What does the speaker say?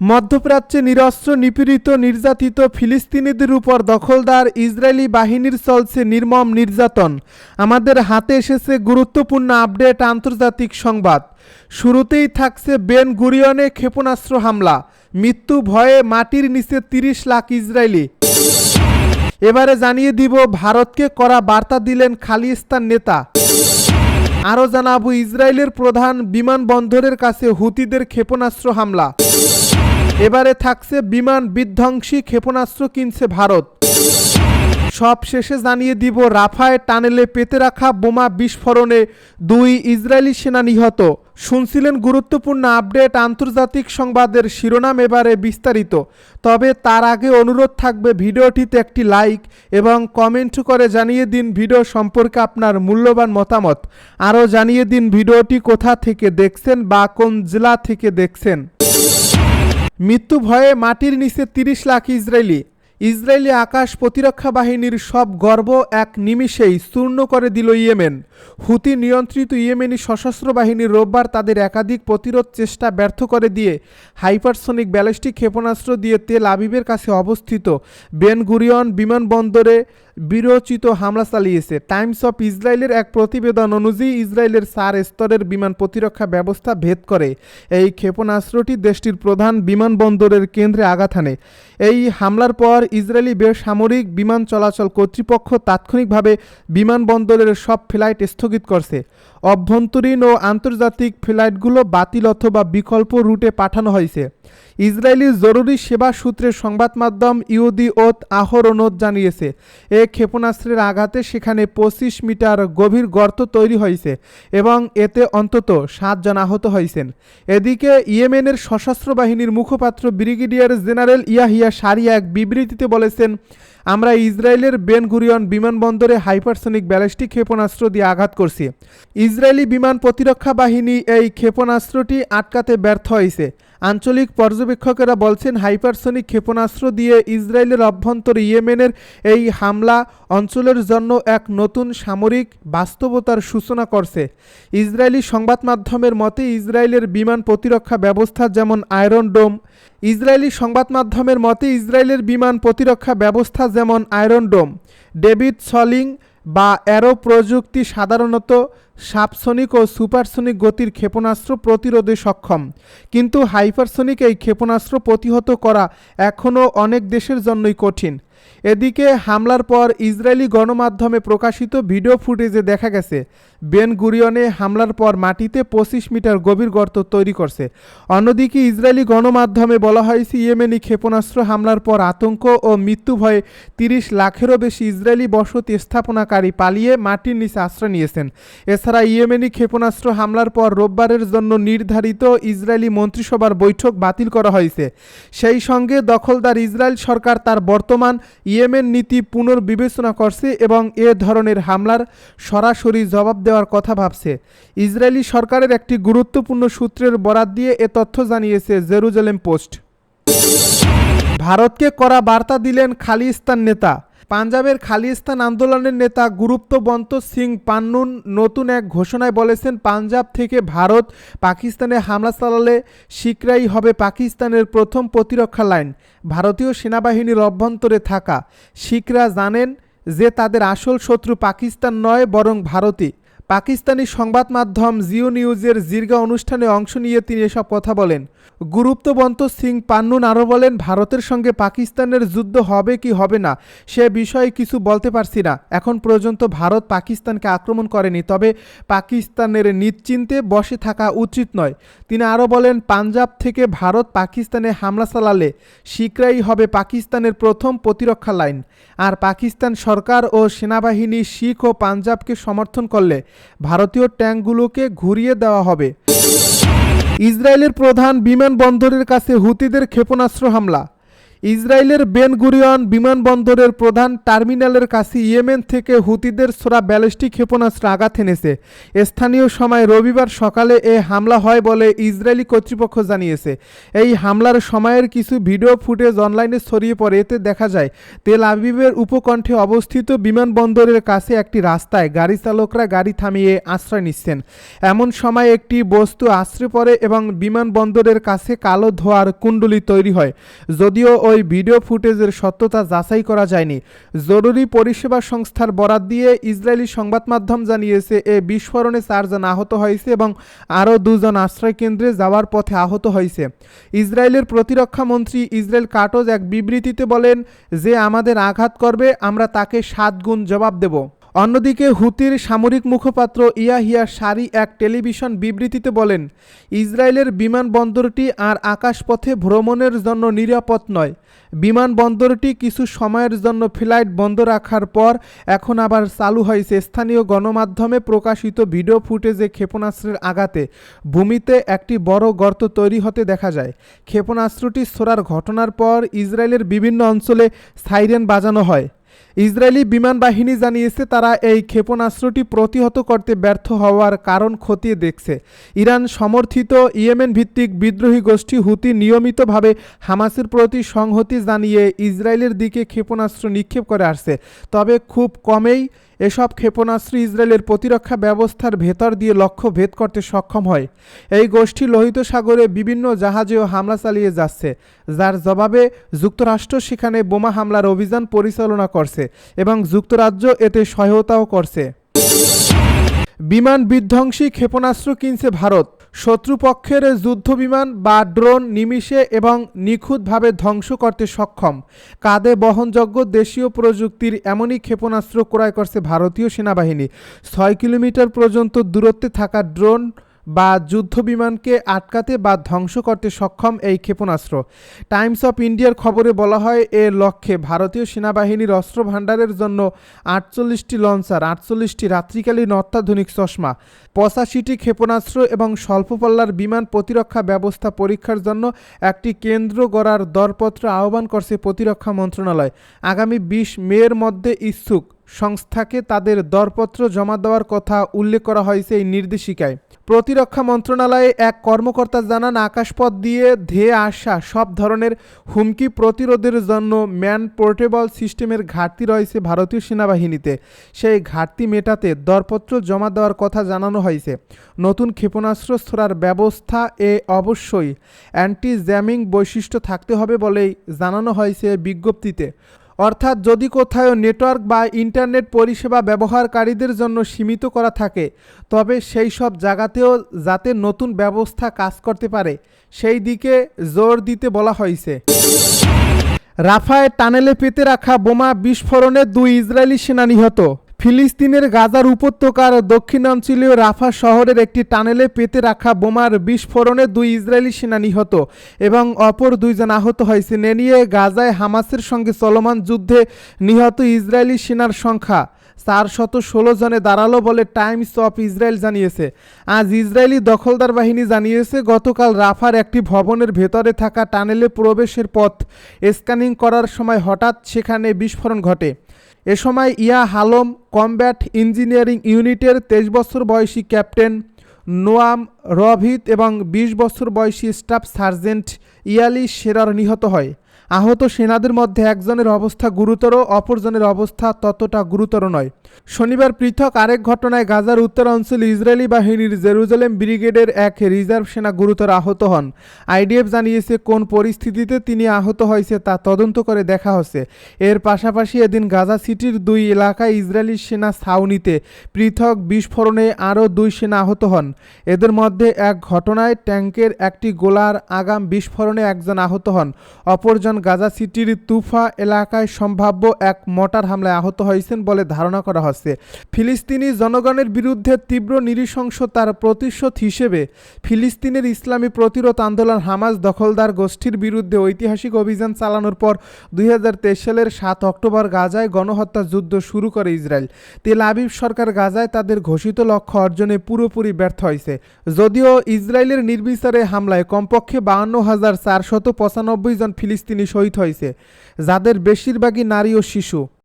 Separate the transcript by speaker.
Speaker 1: মধ্যপ্রাচ্যে নিরস্ত্র, নিপীড়িত, নির্যাতিত ফিলিস্তিনিদের উপর দখলদার ইসরায়েলি বাহিনীর চলছে নির্মম নির্যাতন। আমাদের হাতে এসেছে গুরুত্বপূর্ণ আপডেট আন্তর্জাতিক সংবাদ। শুরুতেই থাকছে বেন গুরিয়নে ক্ষেপণাস্ত্র হামলা। মৃত্যু ভয়ে মাটির নিচে তিরিশ লাখ ইসরায়েলি। এবারে জানিয়ে দিব, ভারতকে করা বার্তা দিলেন খালিস্তান নেতা। আরও জানাব, ইসরায়েলের প্রধান বিমানবন্দরের কাছে হুতিদের ক্ষেপণাস্ত্র হামলা। এবারে থাকছে বিমান বিধ্বংসী ক্ষেপণাস্ত্র কিনছে ভারত। সব শেষে জানিয়ে দিব, রাফায় টানেলে পেতে রাখা বোমা বিস্ফোরণে দুই ইসরায়েলি সেনা নিহত। শুনছিলেন গুরুত্বপূর্ণ আপডেট আন্তর্জাতিক সংবাদের শিরোনাম এবারে বিস্তারিত। তবে তার আগে অনুরোধ থাকবে, ভিডিওটিতে একটি লাইক এবং কমেন্ট করে জানিয়ে দিন ভিডিও সম্পর্কে আপনার মূল্যবান মতামত। আরও জানিয়ে দিন ভিডিওটি কোথা থেকে দেখছেন বা কোন জেলা থেকে দেখছেন। মৃত্যু ভয়ে মাটির নিচে তিরিশ লাখ ইসরায়েলি। ইসরায়েলি আকাশ প্রতিরক্ষা বাহিনীর সব গর্ব এক নিমিষেই চূর্ণ করে দিল ইয়েমেন। হুতি নিয়ন্ত্রিত ইয়েমেনি সশস্ত্র বাহিনী রোববার তাদের একাধিক প্রতিরোধ চেষ্টা ব্যর্থ করে দিয়ে হাইপারসনিক ব্যালিস্টিক ক্ষেপণাস্ত্র দিয়ে তেল আবিবের কাছে অবস্থিত। বেন গুরিয়ন বিমানবন্দরে বিরোচিত হামলা চালিয়েছে। টাইমস অফ ইসরায়েলের এক প্রতিবেদন অনুযায়ী ইসরায়েলের সার স্তরের বিমান প্রতিরক্ষা ব্যবস্থা ভেদ করে। এই ক্ষেপণাস্ত্রটি দেশটির প্রধান বিমানবন্দরের কেন্দ্রে আঘাত হানে। এই হামলার পর ইসরায়েলি বেসামরিক বিমান চলাচল কর্তৃপক্ষ তাৎক্ষণিকভাবে বিমানবন্দরের সব ফ্লাইট স্থগিত করছে। অভ্যন্তরীণ ও আন্তর্জাতিক ফ্লাইটগুলো বাতিল অথবা বিকল্প রুটে পাঠানো হয়েছে। ইসরায়েলি জরুরি সেবা সূত্রের সংবাদ মাধ্যম ইউদি ওত আহরনোত জানিয়েছে, এ ক্ষেপণাস্ত্রের আঘাতে সেখানে পঁচিশ মিটার গভীর গর্ত তৈরি হয়েছে এবং এতে অন্তত সাতজন আহত হয়েছেন। এদিকে ইয়েমেনের সশস্ত্র বাহিনীর মুখপাত্র ব্রিগেডিয়ার জেনারেল ইয়াহিয়া সারিয়া এক বিবৃতিতে বলেছেন আমরা ইসরায়েলের বেন গুরিয়ন বিমানবন্দরে হাইপারসনিক ব্যালিস্টিক ক্ষেপণাস্ত্র দিয়ে আঘাত করছি। ইসরায়েলি বিমান প্রতিরক্ষা বাহিনী এই ক্ষেপণাস্ত্রটি আটকাতে ব্যর্থ হয়েছে। আঞ্চলিক পর্যবেক্ষকেরা বলছেন, হাইপারসনিক ক্ষেপণাস্ত্র দিয়ে ইসরায়েলের অভ্যন্তর ইয়েমেনের এই হামলা অঞ্চলের জন্য এক নতুন সামরিক বাস্তবতার সূচনা করছে। ইসরায়েলি সংবাদ মাধ্যমের মতে, ইসরায়েলের বিমান প্রতিরক্ষা ব্যবস্থা যেমন আয়রন ডোম, ইসরায়েলি সংবাদ মাধ্যমের মতে, ইসরায়েলের বিমান প্রতিরক্ষা ব্যবস্থা যেমন আয়রন ডোম। ডেভিড সলিং বা অ্যারো প্রযুক্তি সাধারণত সাপসনিক ও সুপারসনিক গতির ক্ষেপণাস্ত্র প্রতিরোধে সক্ষম। কিন্তু হাইপারসনিক এই ক্ষেপণাস্ত্র প্রতিহত করা এখনও অনেক দেশের জন্যই কঠিন। এদিকে হামলার পর ইসরায়েলি গণমাধ্যমে প্রকাশিত ভিডিও ফুটেজে দেখা গেছে, বেন গুরিয়নে হামলার পর মাটিতে পঁচিশ মিটার গভীর গর্ত তৈরি করছে। অন্যদিকে ইসরায়েলি গণমাধ্যমে বলা হয়েছে ইয়েমেনি ক্ষেপণাস্ত্র হামলার পর আতঙ্ক ও মৃত্যু ভয়ে তিরিশ লাখেরও বেশি ইসরায়েলি বসতি স্থাপনাকারী পালিয়ে মাটির নিচে আশ্রয় নিয়েছেন। এছাড়া ইয়েমেনি ক্ষেপণাস্ত্র হামলার পর রোববারের জন্য নির্ধারিত ইসরায়েলি মন্ত্রিসভার বৈঠক বাতিল করা হয়েছে। সেই সঙ্গে দখলদার ইসরায়েল সরকার তার বর্তমান ইয়েমেন নীতি পুনর্বিবেচনা করছে এবং এ ধরনের হামলার সরাসরি জবাব দেওয়ার কথা ভাবছে। ইসরায়েলি সরকারের একটি গুরুত্বপূর্ণ সূত্রের বরাত দিয়ে এ তথ্য জানিয়েছে জেরুজালেম পোস্ট। ভারতকে করা বার্তা দিলেন খালিস্তান নেতা। পাঞ্জাবের খালিস্তান আন্দোলনের নেতা গুরুত্ববন্ত সিং পান্নুন নতুন এক ঘোষণায় বলেছেন, পাঞ্জাব থেকে ভারত পাকিস্তানে হামলা চালালে শিকরাই হবে পাকিস্তানের প্রথম প্রতিরক্ষা লাইন। ভারতীয় সেনাবাহিনীর অভ্যন্তরে থাকা। শিখরা জানেন যে তাদের আসল শত্রু পাকিস্তান নয়, বরং ভারতই। পাকিস্তানি সংবাদ মাধ্যম জিও নিউজের জির্গা অনুষ্ঠানে অংশ নিয়ে তিনি এসব কথা বলেন। গুরুত্ববন্ত সিং পান্নুন আরও বলেন, ভারতের সঙ্গে পাকিস্তানের যুদ্ধ হবে কি হবে না, সে বিষয়ে কিছু বলতে পারছি না। এখন পর্যন্ত ভারত পাকিস্তানকে আক্রমণ করেনি, তবে পাকিস্তানের নিশ্চিন্তে বসে থাকা উচিত নয়। তিনি আরও বলেন, পাঞ্জাব থেকে ভারত পাকিস্তানে হামলা চালালে শীঘ্রই হবে পাকিস্তানের প্রথম প্রতিরক্ষা লাইন। আর পাকিস্তান সরকার ও সেনাবাহিনী শিখ ও পাঞ্জাবকে সমর্থন করলে ভারতীয় ট্যাঙ্কগুলোকে ঘুরিয়ে দেওয়া হবে। ইসরায়েলের প্রধান বিমানবন্দরের কাছে হুতিদের ক্ষেপণাস্ত্র হামলা। ইসরায়েলের বেন গুরিয়ন বিমানবন্দরের প্রধান টার্মিনালের কাছে ইয়েমেন থেকে হুতিদের ছোড়া ব্যালিস্টিক ক্ষেপণাস্ত্র আঘাত এনেছে। স্থানীয় সময় রবিবার সকালে এ হামলা হয় বলে ইসরায়েলি কর্তৃপক্ষ জানিয়েছে। এই হামলার সময়ের কিছু ভিডিও ফুটেজ অনলাইনে ছড়িয়ে পড়ে। এতে দেখা যায়, তেল আবিবের উপকণ্ঠে অবস্থিত বিমানবন্দরের কাছে একটি রাস্তায় গাড়ি চালকরা গাড়ি থামিয়ে আশ্রয় নিচ্ছেন। এমন সময় একটি বস্তু আশ্রয় পড়ে এবং বিমানবন্দরের কাছে কালো ধোয়ার কুণ্ডলি তৈরি হয়। যদিও ওই ভিডিও ফুটেজের সত্যতা যাচাই করা যায়নি। জরুরি পরিষেবা সংস্থার বরাত দিয়ে ইসরায়েলি সংবাদ মাধ্যম জানিয়েছে, এ বিস্ফোরণে চারজন আহত হয়েছে এবং আরও দুজন আশ্রয়কেন্দ্রে যাওয়ার পথে আহত হয়েছে। ইসরায়েলের প্রতিরক্ষা মন্ত্রী ইসরায়েল কাটোজ এক বিবৃতিতে বলেন, যে আমাদের আঘাত করবে, আমরা তাকে সাত গুণ জবাব দেব। অন্যদিকে হুতির সামরিক মুখপাত্র ইয়াহিয়া সারি এক টেলিভিশন বিবৃতিতে বলেন, ইসরায়েলের বিমানবন্দরটি আর আকাশপথে ভ্রমণের জন্য নিরাপদ নয়। বিমানবন্দরটি কিছু সময়ের জন্য ফ্লাইট বন্ধ রাখার পর এখন আবার চালু হয়েছে। স্থানীয় গণমাধ্যমে প্রকাশিত ভিডিও ফুটেজে ক্ষেপণাস্ত্রের আঘাতে ভূমিতে একটি বড় গর্ত তৈরি হতে দেখা যায়। ক্ষেপণাস্ত্রটি ছোড়ার ঘটনার পর ইসরায়েলের বিভিন্ন অঞ্চলে সাইরেন বাজানো হয়। ইসরায়েলি বিমান বাহিনী জানিয়েছে তারা এই ক্ষেপণাস্ত্রটি প্রতিহত করতে ব্যর্থ হওয়ার কারণ খতিয়ে দেখছে। ইরান সমর্থিত ইয়েমেন ভিত্তিক বিদ্রোহী গোষ্ঠী হুতি নিয়মিতভাবে হামাসের প্রতি সংহতি জানিয়ে ইসরায়েলের দিকে ক্ষেপণাস্ত্র নিক্ষেপ করে আসছে। তবে খুব কমেই এসব ক্ষেপণাস্ত্র ইসরায়েলের প্রতিরক্ষা ব্যবস্থার ভেতর দিয়ে লক্ষ্য ভেদ করতে সক্ষম হয়। এই গোষ্ঠী লোহিত সাগরে বিভিন্ন জাহাজেও হামলা চালিয়ে যাচ্ছে, যার জবাবে যুক্তরাষ্ট্র সেখানে বোমা হামলার অভিযান পরিচালনা করছে। এবং যুক্তরাজ্য এতে সহায়তাও করছে। বিমান বিধ্বংসী ক্ষেপণাস্ত্র কিনছে ভারত। শত্রুপক্ষের যুদ্ধবিমান বা ড্রোন নিমিষে এবং নিখুঁতভাবে ধ্বংস করতে সক্ষম। কাঁধে বহনযোগ্য দেশীয় প্রযুক্তির এমনই ক্ষেপণাস্ত্র ক্রয় করছে ভারতীয় সেনাবাহিনী। ছয় কিলোমিটার পর্যন্ত দূরত্বে থাকা ড্রোন বা যুদ্ধবিমানকে আটকাতে বা ধ্বংস করতে সক্ষম এই ক্ষেপণাস্ত্র। টাইমস অফ ইন্ডিয়ার খবরে বলা হয় এর লক্ষ্যে ভারতীয় সেনাবাহিনীর অস্ত্র ভাণ্ডারের জন্য আটচল্লিশটি লঞ্চার, আটচল্লিশটি রাত্রিকালীন অত্যাধুনিক চশমা, পঁচাশিটি ক্ষেপণাস্ত্র এবং স্বল্পপাল্লার বিমান প্রতিরক্ষা ব্যবস্থা পরীক্ষার জন্য একটি কেন্দ্র গড়ার দরপত্র আহ্বান করছে প্রতিরক্ষা মন্ত্রণালয়। আগামী বিশ মের মধ্যে ইচ্ছুক সংস্থাকে তাদের দরপত্র জমা দেওয়ার কথা উল্লেখ করা হয়েছে এই নির্দেশিকায়। প্রতিরক্ষা মন্ত্রণালয়ে এক কর্মকর্তা জানান, আকাশপথ দিয়ে ধেয়ে আসা সব ধরনের হুমকি প্রতিরোধের জন্য ম্যান পোর্টেবল সিস্টেমের ঘাটতি রয়েছে ভারতীয় সেনাবাহিনীতে। সেই ঘাটতি মেটাতে দরপত্র জমা দেওয়ার কথা জানানো হয়েছে। নতুন ক্ষেপণাস্ত্র ছোড়ার ব্যবস্থা এ অবশ্যই। অ্যান্টি জ্যামিং বৈশিষ্ট্য থাকতে হবে বলেই জানানো হয়েছে বিজ্ঞপ্তিতে। অর্থাৎ যদি কোথাও নেটওয়ার্ক বা ইন্টারনেট পরিষেবা ব্যবহারকারীদের জন্য সীমিত করা থাকে, তবে সেই সব জায়গাতেও যাতে নতুন ব্যবস্থা কাজ করতে পারে, সেই দিকে জোর দিতে বলা হয়েছে। রাফায় টানেলে পেতে রাখা বোমা বিস্ফোরণে দুই ইসরায়েলি সেনা নিহত। ফিলিস্তিনের গাজার উপত্যকার দক্ষিণাঞ্চলীয় রাফা শহরের একটি টানেলে পেতে রাখা বোমার বিস্ফোরণে দুই ইসরায়েলি সেনা নিহত এবং অপর দুইজন আহত হয়েছে। এ নিয়ে গাজায় হামাসের সঙ্গে চলমান যুদ্ধে নিহত ইসরায়েলি সেনার সংখ্যা চার শত ষোলো জনে দাঁড়াল বলে টাইমস অফ ইসরায়েল জানিয়েছে। আজ ইসরায়েলি দখলদার বাহিনী জানিয়েছে, গতকাল রাফার একটি ভবনের ভেতরে থাকা টানেলে প্রবেশের পথ স্ক্যানিং করার সময় হঠাৎ সেখানে বিস্ফোরণ ঘটে। এ সময় ইয়া হালম কমব্যাট ইঞ্জিনিয়ারিং ইউনিটের তেইশ বছর বয়সী ক্যাপ্টেন নোয়াম রভিত এবং বিশ বছর বয়সী স্টাফ সার্জেন্ট ইয়ালি শেরার নিহত হয়। আহত সেনাদের মধ্যে একজনের অবস্থা গুরুতর, অপরজনের অবস্থা ততটা গুরুতর নয়। শনিবার পৃথক আরেক ঘটনায় গাজার উত্তরাঞ্চলে ইসরায়েলি বাহিনীর জেরুজালেম ব্রিগেডের এক রিজার্ভ সেনা গুরুতর আহত হন। আইডিএফ জানিয়েছে কোন পরিস্থিতিতে তিনি আহত হয়েছে তা তদন্ত করে দেখা হচ্ছে। এর পাশাপাশি এদিন গাজা সিটির দুই এলাকায় ইসরায়েলি সেনা ছাউনিতে পৃথক বিস্ফোরণে আরও দুই সেনা আহত হন। এদের মধ্যে এক ঘটনায় ট্যাঙ্কের একটি গোলার আগাম বিস্ফোরণে একজন আহত হন। অপরজন গাজা সিটির তুফা এলাকায় সম্ভাব্য এক মটার হামলায় আহত হয়েছেন বলে ধারণা করা হচ্ছে। ফিলিস্তিনি জনগণের বিরুদ্ধে তীব্র নৃশংসতার প্রতিশোধ হিসেবে ফিলিস্তিনের ইসলামী প্রতিরোধ আন্দোলন হামাজ দখলদার গোষ্ঠীর বিরুদ্ধে ঐতিহাসিক অভিযান চালানোর পর দুই সালের সাত অক্টোবর গাজায় গণহত্যা যুদ্ধ শুরু করে ইসরায়েল। তেল আবিব সরকার গাজায় তাদের ঘোষিত লক্ষ্য অর্জনে পুরোপুরি ব্যর্থ হয়েছে। যদিও ইসরায়েলের নির্বিচারে হামলায় কমপক্ষে বাহান্ন হাজার চারশত পঁচানব্বই জন ফিলিস্তিনি শহীদ হয়েছে যাদের বেশিরভাগই নারী ও শিশু।